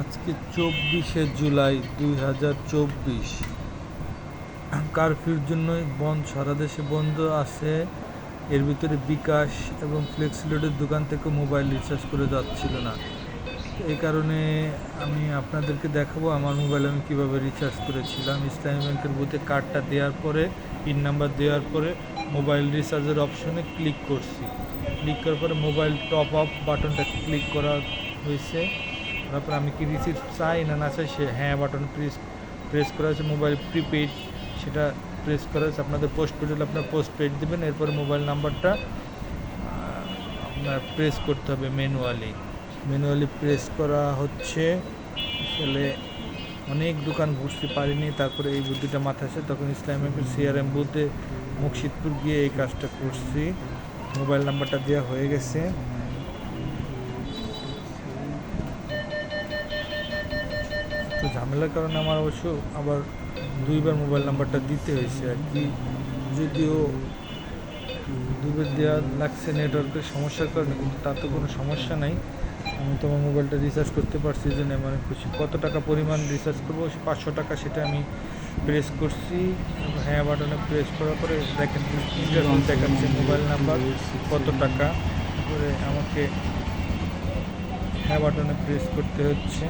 আজকে চব্বিশে জুলাই দুই হাজার চব্বিশ। কারফিউর জন্য বন্ধ, সারা দেশে বন্ধ আছে। এর ভিতরে বিকাশ এবং ফ্লেক্সিলোডের দোকান থেকে মোবাইল রিচার্জ করে যাচ্ছিল না। এই কারণে আমি আপনাদেরকে দেখাবো আমার মোবাইল আমি কীভাবে রিচার্জ করেছিলাম। ইসলামী ব্যাংকের বুথে কার্ডটা দেওয়ার পরে, পিন নাম্বার দেওয়ার পরে মোবাইল রিচার্জের অপশনে ক্লিক করছি। ক্লিক করার পরে মোবাইল টপ আপ বাটনটা ক্লিক করা হয়েছে। তারপর আমি কি রিসিভ চাই না না চাই, সে হ্যাঁ বাটন প্রেস প্রেস করা হয়েছে মোবাইল প্রিপেড সেটা প্রেস করা হয়েছে। আপনাদের পোস্ট পেড হলে আপনার পোস্ট পেড দেবেন, এরপর মোবাইল নাম্বারটা আপনার প্রেস করতে হবে ম্যানুয়ালি ম্যানুয়ালি প্রেস করা হচ্ছে, আসলে অনেক দোকান ঘুরতে পারিনি, তারপরে এই বুদ্ধিটা মাথায় আসে, তখন ইসলাম সিআরএম বুথে মুর্শিদপুর গিয়ে এই কাজটা করছি। মোবাইল নাম্বারটা দেওয়া হয়ে গেছে। তো ঝামেলার কারণে আমার অবশ্য আবার দুইবার মোবাইল নাম্বারটা দিতে হয়েছে আর কি। যদিও দুইবার দেওয়া লাগছে নেটওয়ার্কের সমস্যার কারণে, কিন্তু তার তো কোনো সমস্যা নাই। আমি তো আমার মোবাইলটা রিচার্জ করতে পারছি যে মানে খুশি। কত টাকা পরিমাণ রিচার্জ করব? পাঁচশো টাকা সেটা আমি প্রেস করছি। হ্যাঁ বাটনে প্রেস করার পরে দেখেন দেখাচ্ছে, মোবাইল নাম্বার কত টাকা? করে আমাকে হ্যাঁ বাটনে প্রেস করতে হচ্ছে।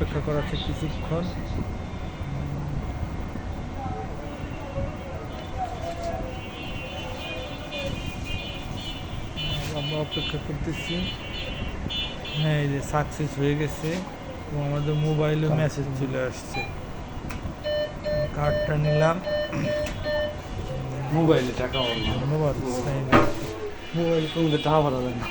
অপেক্ষা করা আছে কিছুক্ষণ আমরা অপেক্ষা করতেছি। হ্যাঁ এই যে সাকসেস হয়ে গেছে এবং আমাদের মোবাইলে মেসেজ চলে আসছে। কার্ডটা নিলাম। মোবাইলে টাকা ধন্যবাদ মোবাইল কমলে টাকা পাঠাবেন না।